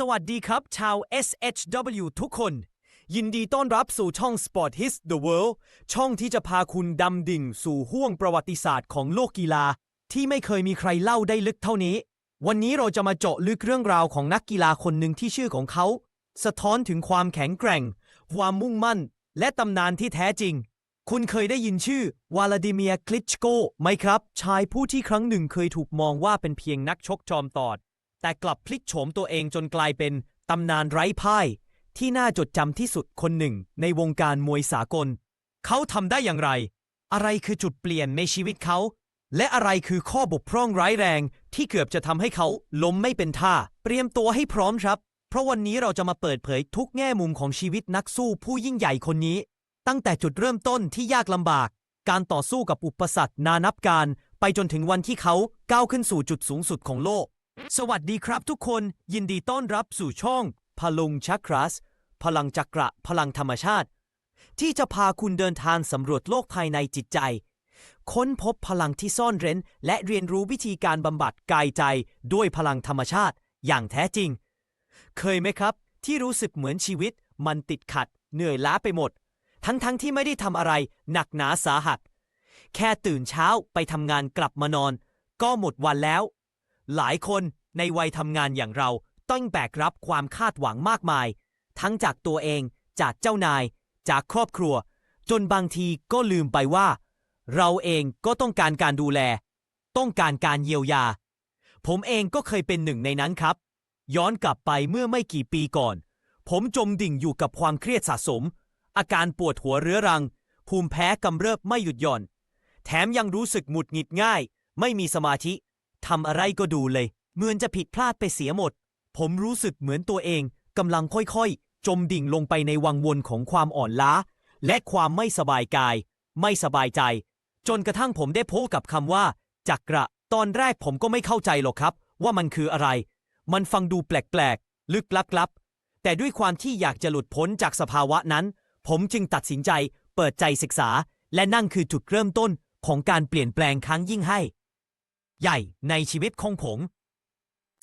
สวัสดีครับ ชาว SHW ทุกคน ยินดีต้อนรับสู่ช่อง Sport His the World ช่องที่จะพาคุณดำดิ่งสู่ห้วงประวัติศาสตร์ของโลกกีฬา ที่ไม่เคยมีใครเล่าได้ลึกเท่านี้ วันนี้เราจะมาเจาะลึกเรื่องราวของนักกีฬาคนหนึ่งที่ชื่อของเขา สะท้อนถึงความแข็งแกร่ง ความมุ่งมั่น และตำนานที่แท้จริง คุณเคยได้ยินชื่อวลาดิเมียร์คลิชโกไหมครับ ชายผู้ที่ครั้งหนึ่งเคยถูกมองว่าเป็นเพียงนักชกจอมตอด แต่กลับพลิกโฉมตัวเองจนกลายเป็นตำนานไร้พ่าย ที่น่าจดจำที่สุดคนหนึ่งในวงการมวยสากล เขาทำได้อย่างไร อะไรคือจุดเปลี่ยนในชีวิตเขา และอะไรคือข้อบกพร่องร้ายแรง ที่เกือบจะทำให้เขาล้มไม่เป็นท่า เตรียมตัวให้พร้อมครับ เพราะวันนี้เราจะมาเปิดเผยทุกแง่มุมของชีวิตนักสู้ผู้ยิ่งใหญ่คนนี้ ตั้งแต่จุดเริ่มต้นที่ยากลำบาก การต่อสู้กับอุปสรรคนานับการ ไปจนถึงวันที่เขาก้าวขึ้นสู่จุดสูงสุดของโลก สวัสดีครับทุกคนยินดีต้อนรับสู่ช่อง พลุงชักรัส พลังจักระพลังธรรมชาติ ที่จะพาคุณเดินทางสำรวจโลกภายในจิตใจ ค้นพบพลังที่ซ่อนเร้น และเรียนรู้วิธีการบำบัดกายใจด้วยพลังธรรมชาติอย่างแท้จริง เคยไหมครับ ที่รู้สึกเหมือนชีวิต มันติดขัด เหนื่อยล้าไปหมด ทั้งๆทที่ไม่ได้ทำอะไร หนักหนาสาหัส แค่ตื่นเช้าไปทำงานกลับมานอน ก็หมดวันแล้ว หลายคนในวัยทำงานอย่างเราต้องแบกรับความคาดหวังมากมาย ทั้งจากตัวเอง จากเจ้านาย จากครอบครัว จนบางทีก็ลืมไปว่า เราเองก็ต้องการการดูแล ต้องการการเยียวยา ผมเองก็เคยเป็นหนึ่งในนั้นครับ ย้อนกลับไปเมื่อไม่กี่ปีก่อน ผมจมดิ่งอยู่กับความเครียดสะสม อาการปวดหัวเรื้อรัง ภูมิแพ้กำเริบไม่หยุดหย่อน แถมยังรู้สึกหมุดหงิดง่าย ไม่มีสมาธิ ทำอะไรก็ดูเลย เหมือนจะผิดพลาดไปเสียหมด ผมรู้สึกเหมือนตัวเองกำลังค่อยๆ จมดิ่งลงไปในวังวนของความอ่อนล้า และความไม่สบายกาย ไม่สบายใจ จนกระทั่งผมได้พบกับคำว่า จักระ ตอนแรกผมก็ไม่เข้าใจหรอกครับ ว่ามันคืออะไร มันฟังดูแปลกๆ ลึกลับๆ แต่ด้วยความที่อยากจะหลุดพ้นจากสภาวะนั้น ผมจึงตัดสินใจ เปิดใจศึกษา และนั่นคือจุดเริ่มต้นของการเปลี่ยนแปลงครั้งยิ่งให้ ใหญ่ในชีวิตของผม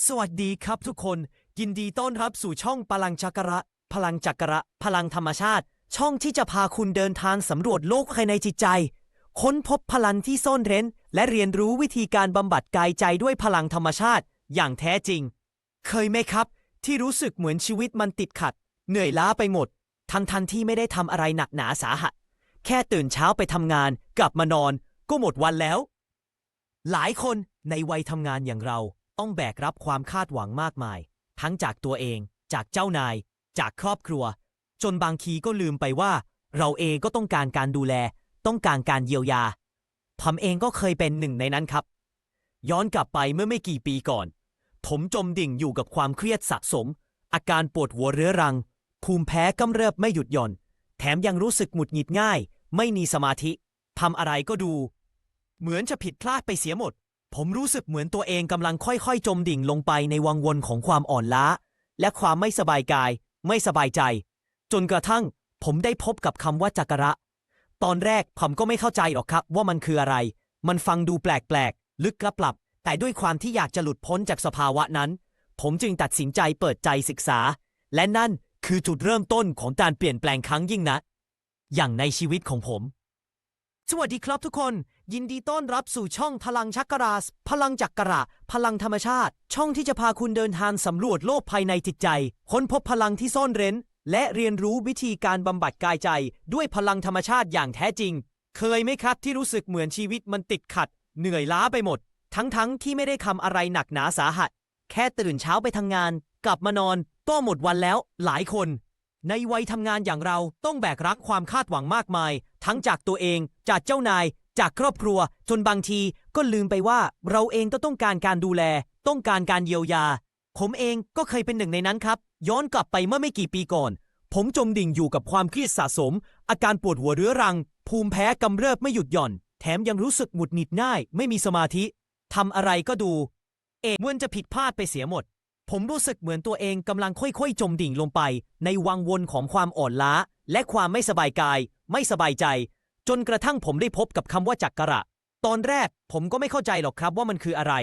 สวัสดีครับทุกคน ยินดีต้อนรับสู่ช่องพลังจักระ พลังจักระ พลังธรรมชาติ ช่องที่จะพาคุณเดินทางสำรวจโลกภายในจิตใจ ค้นพบพลังที่ซ่อนเร้น และเรียนรู้วิธีการบำบัดกายใจด้วยพลังธรรมชาติ อย่างแท้จริง เคยไหมครับ ที่รู้สึกเหมือนชีวิตมันติดขัด เหนื่อยล้าไปหมด ทั้งทันที่ไม่ได้ทำอะไรหนักหนาสาหัส แค่ตื่นเช้าไปทำงาน กลับมานอน ก็หมดวันแล้ว หลายคนในวัยทำงานอย่างเราต้องแบกรับความคาดหวังมากมาย ทั้งจากตัวเอง จากเจ้านาย จากครอบครัว จนบางทีก็ลืมไปว่า เราเองก็ต้องการการดูแล ต้องการการเยียวยาผมเองก็เคยเป็นหนึ่งในนั้นครับ ย้อนกลับไปเมื่อไม่กี่ปีก่อน ผมจมดิ่งอยู่กับความเครียดสะสม อาการปวดหัวเรื้อรัง ภูมิแพ้กำเริบไม่หยุดหย่อน แถมยังรู้สึกหงุดหงิดง่าย ไม่มีสมาธิทำอะไรก็ดู เหมือนจะผิดพลาดไปเสียหมด ผมรู้สึกเหมือนตัวเองกำลังค่อยๆ จมดิ่งลงไปในวังวนของความอ่อนล้า และความไม่สบายกาย ไม่สบายใจ จนกระทั่ง ผมได้พบกับคำว่าจักระ ตอนแรกผมก็ไม่เข้าใจหรอกครับ ว่ามันคืออะไร มันฟังดูแปลกๆ ลึกลับแต่ด้วยความที่อยากจะหลุดพ้นจากสภาวะนั้น ผมจึงตัดสินใจเปิดใจศึกษา และนั่นคือจุดเริ่มต้นของการเปลี่ยนแปลงครั้งยิ่งนะ อย่างในชีวิตของผม สวัสดีครับทุกคน ยินดีต้อนรับสู่ช่องพลังชักกราส พลังจักระ พลังธรรมชาติ ช่องที่จะพาคุณเดินทางสำรวจโลกภายในจิตใจ ค้นพบพลังที่ซ่อนเร้น และเรียนรู้วิธีการบำบัดกายใจ ด้วยพลังธรรมชาติอย่างแท้จริง เคยไหมครับที่รู้สึกเหมือนชีวิตมันติดขัด เหนื่อยล้าไปหมด ทั้งๆทที่ไม่ได้ทำอะไรหนักหนาสาหัส แค่ตื่นเช้าไปทำงาน กลับมานอนก็หมดวันแล้ว หลายคน ในวัยทำงานอย่างเราต้องแบกรับความคาดหวังมากมาย ทั้งจากตัวเอง จากเจ้านาย จากครอบครัว จนบางทีก็ลืมไปว่า เราเองก็ต้องการการดูแล ต้องการการเยียวยา ผมเองก็เคยเป็นหนึ่งในนั้นครับ ย้อนกลับไปเมื่อไม่กี่ปีก่อน ผมจมดิ่งอยู่กับความเครียดสะสม อาการปวดหัวเรื้อรัง ภูมิแพ้กำเริบไม่หยุดหย่อน แถมยังรู้สึกหงุดหงิดง่าย ไม่มีสมาธิทำอะไรก็ดู เอกเหมือนจะผิดพลาดไปเสียหมด ผมรู้สึกเหมือนตัวเองกำลังค่อยๆ จมดิ่งลงไป ในวังวนของความอ่อนล้า และความไม่สบายกาย ไม่สบายใจ จนกระทั่งผมได้พบกับคำว่าจักระ ตอนแรกผมก็ไม่เข้าใจหรอกครับว่ามันคืออะไร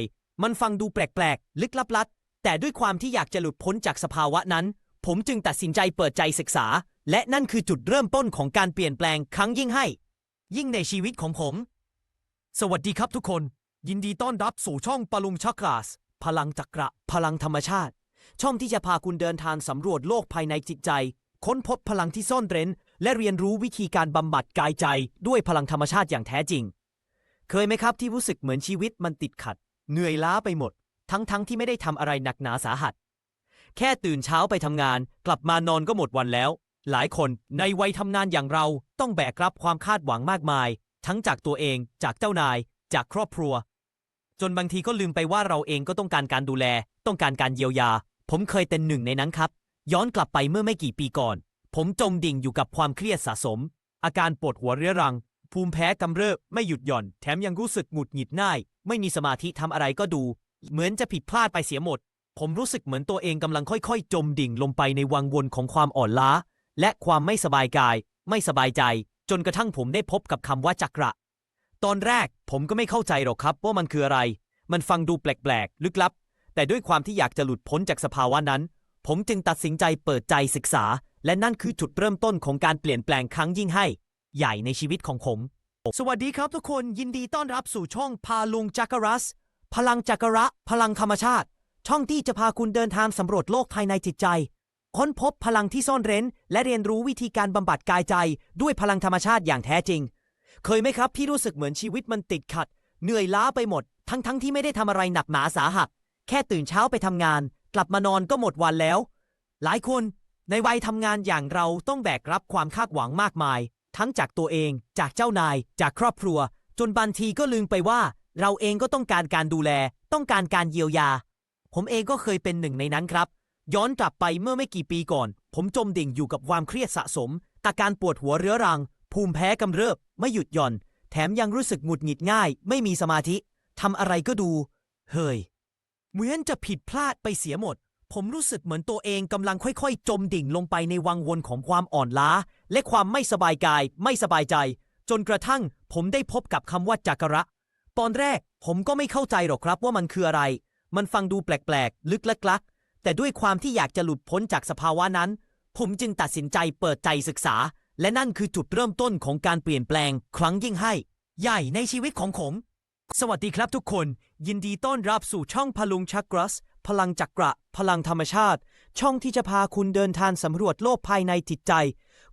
มันฟังดูแปลกๆ ลึกลับลับแต่ด้วยความที่อยากจะหลุดพ้นจากสภาวะนั้น ผมจึงตัดสินใจเปิดใจศึกษา และนั่นคือจุดเริ่มต้นของการเปลี่ยนแปลงครั้งยิ่งให้ ยิ่งในชีวิตของผม สวัสดีครับทุกคน ยินดีต้อนรับสู่ช่องปลุงชักราส พลังจักระ พลังธรรมชาติ ช่องที่จะพาคุณเดินทางสำรวจโลกภายในจิตใจ ค้นพบพลังที่ซ่อนเร้น และเรียนรู้วิธีการบำบัดกายใจ ด้วยพลังธรรมชาติอย่างแท้จริง เคยไหมครับที่รู้สึกเหมือนชีวิตมันติดขัด เหนื่อยล้าไปหมด ทั้งๆทที่ไม่ได้ทำอะไรหนักหนาสาหัส แค่ตื่นเช้าไปทำงาน กลับมานอนก็หมดวันแล้ว หลายคนในวัยทำงานอย่างเราต้องแบกรับความคาดหวังมากมาย ทั้งจากตัวเอง จากเจ้านาย จากครอบครัว จนบางทีก็ลืมไปว่าเราเองก็ต้องการการดูแล ต้องการการเยียวยา ผมเคยเป็นหนึ่งในนั้นครับ ย้อนกลับไปเมื่อไม่กี่ปีก่อน ผมจมดิ่งอยู่กับความเครียดสะสม อาการปวดหัวเรื้อรัง ภูมิแพ้กำเริบไม่หยุดหย่อน แถมยังรู้สึกหงุดหงิดง่าย ไม่มีสมาธิทำอะไรก็ดู เหมือนจะผิดพลาดไปเสียหมด ผมรู้สึกเหมือนตัวเองกำลังค่อยๆ จมดิ่งลงไปในวังวนของความอ่อนล้า และความไม่สบายกาย ไม่สบายใจ จนกระทั่งผมได้พบกับคำว่าจักระ ตอนแรกผมก็ไม่เข้าใจหรอกครับว่ามันคืออะไร มันฟังดูแปลกๆ ลึกลับ แต่ด้วยความที่อยากจะหลุดพ้นจากสภาวะนั้น ผมจึงตัดสินใจเปิดใจศึกษา และนั่นคือจุดเริ่มต้นของการเปลี่ยนแปลงครั้งยิ่งให้ ใหญ่ในชีวิตของผม สวัสดีครับทุกคนยินดีต้อนรับสู่ช่องพาลุงจักรรัส พลังจักระ พลังธรรมชาติ ช่องที่จะพาคุณเดินทางสำรวจโลกภายในจิตใจ ค้นพบพลังที่ซ่อนเร้น และเรียนรู้วิธีการบำบัดกายใจ ด้วยพลังธรรมชาติอย่างแท้จริง เคยไหมครับที่รู้สึกเหมือนชีวิตมันติดขัด เหนื่อยล้าไปหมด ทั้งๆทที่ไม่ได้ทำอะไรหนักหนาสาหัส แค่ตื่นเช้าไปทำงาน กลับมานอนก็หมดวันแล้ว หลายคนในวัยทำงานอย่างเราต้องแบกรับความคาดหวังมากมาย ทั้งจากตัวเอง จากเจ้านาย จากครอบครัว จนบางทีก็ลืมไปว่า เราเองก็ต้องการการดูแล ต้องการการเยียวยา ผมเองก็เคยเป็นหนึ่งในนั้นครับ ย้อนกลับไปเมื่อไม่กี่ปีก่อน ผมจมดิ่งอยู่กับความเครียดสะสมอาการปวดหัวเรื้อรัง ภูมิแพ้กำเริบไม่หยุดหย่อน แถมยังรู้สึกหงุดหงิดง่าย ไม่มีสมาธิทำอะไรก็ดู เฮ้ยเหมือนจะผิดพลาดไปเสียหมด ผมรู้สึกเหมือนตัวเองกำลังค่อยๆ จมดิ่งลงไปในวังวนของความอ่อนล้า และความไม่สบายกาย ไม่สบายใจ จนกระทั่ง ผมได้พบกับคำว่าจักระ ตอนแรกผมก็ไม่เข้าใจหรอกครับว่ามันคืออะไร มันฟังดูแปลกๆ ลึกลักๆแต่ด้วยความที่อยากจะหลุดพ้นจากสภาวะนั้น ผมจึงตัดสินใจเปิดใจศึกษา และนั่นคือจุดเริ่มต้นของการเปลี่ยนแปลงครั้งยิ่งให้ ใหญ่ในชีวิตของผม สวัสดีครับทุกคน ยินดีต้อนรับสู่ช่องพลุงชักรัส พลังจักระ พลังธรรมชาติ ช่องที่จะพาคุณเดินทางสำรวจโลกภายในจิตใจ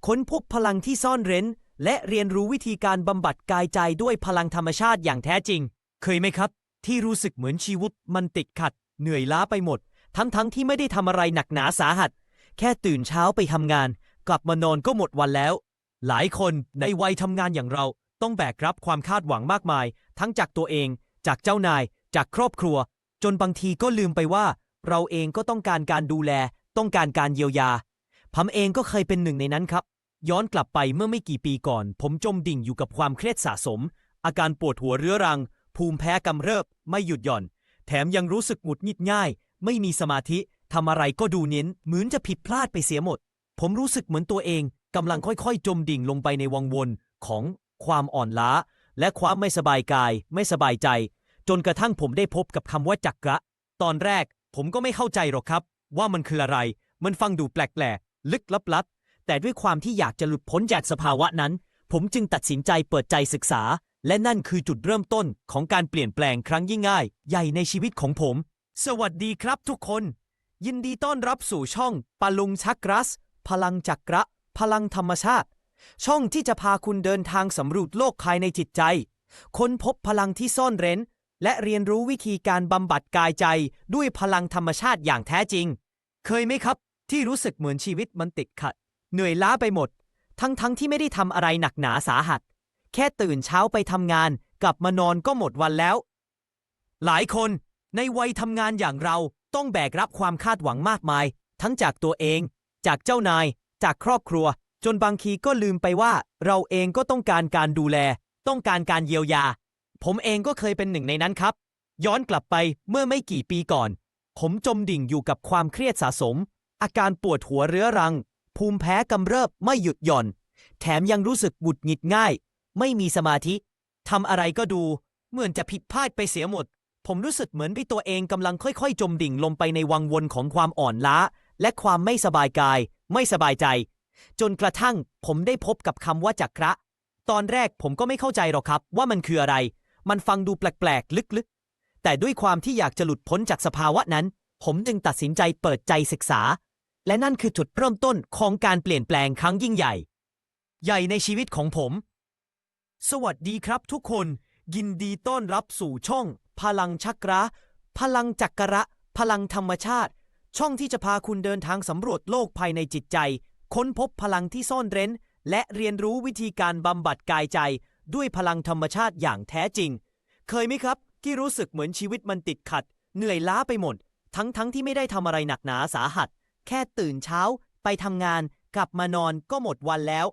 ค้นพบพลังที่ซ่อนเร้น และเรียนรู้วิธีการบำบัดกายใจด้วยพลังธรรมชาติอย่างแท้จริง เคยไหมครับ ที่รู้สึกเหมือนชีวิตมันติดขัด เหนื่อยล้าไปหมด ทั้งๆทที่ไม่ได้ทำอะไรหนักหนาสาหัส แค่ตื่นเช้าไปทำงาน กลับมานอนก็หมดวันแล้ว หลายคนในวัยทำงานอย่างเราต้องแบกรับความคาดหวังมากมาย ทั้งจากตัวเอง จากเจ้านาย จากครอบครัว จนบางทีก็ลืมไปว่า เราเองก็ต้องการการดูแล ต้องการการเยียวยาผมเองก็เคยเป็นหนึ่งในนั้นครับ ย้อนกลับไปเมื่อไม่กี่ปีก่อน ผมจมดิ่งอยู่กับความเครียดสะสม อาการปวดหัวเรื้อรัง ภูมิแพ้กำเริบ ไม่หยุดหย่อน แถมยังรู้สึกหงุดหงิดง่าย ไม่มีสมาธิทำอะไรก็ดูเน้นเหมือนจะผิดพลาดไปเสียหมด ผมรู้สึกเหมือนตัวเองกำลังค่อยๆ จมดิ่งลงไปในวังวนของความอ่อนล้า และความไม่สบายกาย ไม่สบายใจ จนกระทั่งผมได้พบกับคำว่าจักระ ตอนแรกผมก็ไม่เข้าใจหรอกครับ ว่ามันคืออะไร มันฟังดูแปลกๆ ลึกลับลับแต่ด้วยความที่อยากจะหลุดพ้นจากสภาวะนั้น ผมจึงตัดสินใจเปิดใจศึกษา และนั่นคือจุดเริ่มต้นของการเปลี่ยนแปลงครั้งยิ่งง่าย ใหญ่ในชีวิตของผม สวัสดีครับทุกคน ยินดีต้อนรับสู่ช่องปาลุงชักรัส พลังจักระ พลังธรรมชาติ ช่องที่จะพาคุณเดินทางสำรวจโลกภายในจิตใจ ค้นพบพลังที่ซ่อนเร้น และเรียนรู้วิธีการบำบัดกายใจด้วยพลังธรรมชาติอย่างแท้จริง เคยไหมครับ ที่รู้สึกเหมือนชีวิตมันติดขัด เหนื่อยล้าไปหมด ทั้งๆทที่ไม่ได้ทำอะไรหนักหนาสาหัส แค่ตื่นเช้าไปทำงาน กลับมานอนก็หมดวันแล้ว หลายคนในวัยทำงานอย่างเราต้องแบกรับความคาดหวังมากมาย ทั้งจากตัวเอง จากเจ้านาย จากครอบครัว จนบางทีก็ลืมไปว่า เราเองก็ต้องการการดูแล ต้องการการเยียวยา ผมเองก็เคยเป็นหนึ่งในนั้นครับ ย้อนกลับไปเมื่อไม่กี่ปีก่อน ผมจมดิ่งอยู่กับความเครียดสะสม อาการปวดหัวเรื้อรัง ภูมิแพ้กำเริบไม่หยุดหย่อน แถมยังรู้สึกหงุดหงิดง่าย ไม่มีสมาธิทำอะไรก็ดูเหมือนจะผิดพลาดไปเสียหมด ผมรู้สึกเหมือนที่ตัวเองกำลังค่อยๆ จมดิ่งลงไปในวังวนของความอ่อนล้า และความไม่สบายกาย ไม่สบายใจ จนกระทั่งผมได้พบกับคำว่าจักระ ตอนแรกผมก็ไม่เข้าใจหรอกครับ ว่ามันคืออะไร มันฟังดูแปลกๆ ลึกๆ แต่ด้วยความที่อยากจะหลุดพ้นจากสภาวะนั้น ผมจึงตัดสินใจเปิดใจศึกษา และนั่นคือจุดเริ่มต้นของการเปลี่ยนแปลงครั้งยิ่งใหญ่ ใหญ่ในชีวิตของผม สวัสดีครับทุกคน ยินดีต้อนรับสู่ช่อง พลังชักระ พลังจักระ พลังธรรมชาติ ช่องที่จะพาคุณเดินทางสำรวจโลกภายในจิตใจ ค้นพบพลังที่ซ่อนเร้น และเรียนรู้วิธีการบำบัดกายใจ ด้วยพลังธรรมชาติอย่างแท้จริง เคยไหมครับที่รู้สึกเหมือนชีวิตมันติดขัด เหนื่อยล้าไปหมด ทั้งๆทที่ไม่ได้ทำอะไรหนักหนาสาหัส แค่ตื่นเช้า ไปทำงาน กลับมานอนก็หมดวันแล้ว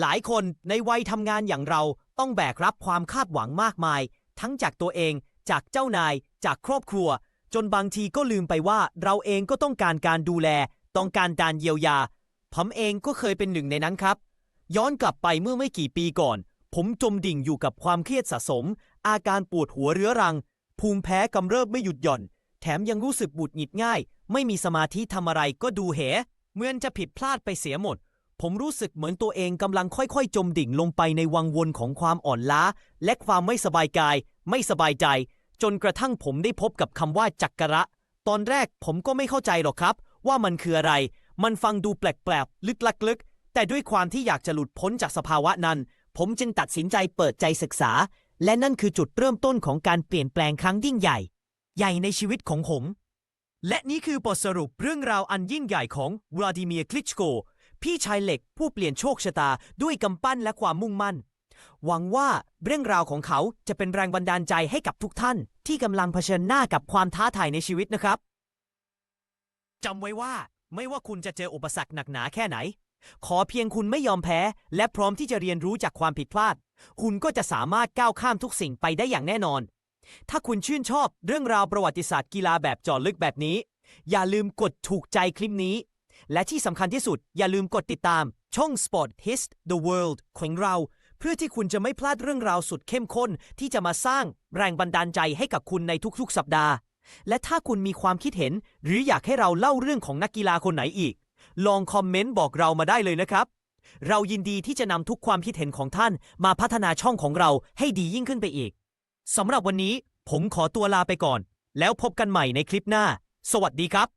หลายคนในวัยทำงานอย่างเราต้องแบกรับความคาดหวังมากมาย ทั้งจากตัวเอง จากเจ้านาย จากครอบครัว จนบางทีก็ลืมไปว่าเราเองก็ต้องการการดูแล ต้องการการเยียวยา ผมเองก็เคยเป็นหนึ่งในนั้นครับ ย้อนกลับไปเมื่อไม่กี่ปีก่อน ผมจมดิ่งอยู่กับความเครียดสะสม อาการปวดหัวเรื้อรัง ภูมิแพ้กำเริบไม่หยุดหย่อน แถมยังรู้สึกบุดหงิดง่าย ไม่มีสมาธิทำอะไรก็ดูเหเหมือนจะผิดพลาดไปเสียหมด ผมรู้สึกเหมือนตัวเองกำลังค่อยๆ จมดิ่งลงไปในวังวนของความอ่อนล้า และความไม่สบายกาย ไม่สบายใจ จนกระทั่งผมได้พบกับคำว่าจักระ ตอนแรกผมก็ไม่เข้าใจหรอกครับ ว่ามันคืออะไร มันฟังดูแปลกๆ ลึกลักลึก แต่ด้วยความที่อยากจะหลุดพ้นจากสภาวะนั้น ผมจึงตัดสินใจเปิดใจศึกษา และนั่นคือจุดเริ่มต้นของการเปลี่ยนแปลงครั้งยิ่งใหญ่ ใหญ่ในชีวิตของผม และนี่คือบทสรุปเรื่องราวอันยิ่งใหญ่ของวลาดิเมียร์คลิชโก พี่ชายเหล็กผู้เปลี่ยนโชคชะตาด้วยกำปั้นและความมุ่งมั่น หวังว่าเรื่องราวของเขาจะเป็นแรงบันดาลใจให้กับทุกท่าน ที่กำลังเผชิญหน้ากับความท้าทายในชีวิตนะครับจำไว้ว่าไม่ว่าคุณจะเจออุปสรรคหนักหนาแค่ไหน ขอเพียงคุณไม่ยอมแพ้ และพร้อมที่จะเรียนรู้จากความผิดพลาด คุณก็จะสามารถก้าวข้ามทุกสิ่งไปได้อย่างแน่นอน ถ้าคุณชื่นชอบเรื่องราวประวัติศาสตร์กีฬาแบบเจาะลึกแบบนี้ อย่าลืมกดถูกใจคลิปนี้ และที่สำคัญที่สุด อย่าลืมกดติดตามช่อง Sport His The World ของเรา เพื่อที่คุณจะไม่พลาดเรื่องราวสุดเข้มข้นที่จะมาสร้างแรงบันดาลใจให้กับคุณในทุกๆ สัปดาห์ และถ้าคุณมีความคิดเห็น หรืออยากให้เราเล่าเรื่องของนักกีฬาคนไหนอีก ลองคอมเมนต์บอกเรามาได้เลยนะครับ เรายินดีที่จะนำทุกความคิดเห็นของท่าน มาพัฒนาช่องของเราให้ดียิ่งขึ้นไปอีกสำหรับวันนี้ผมขอตัวลาไปก่อน แล้วพบกันใหม่ในคลิปหน้า สวัสดีครับ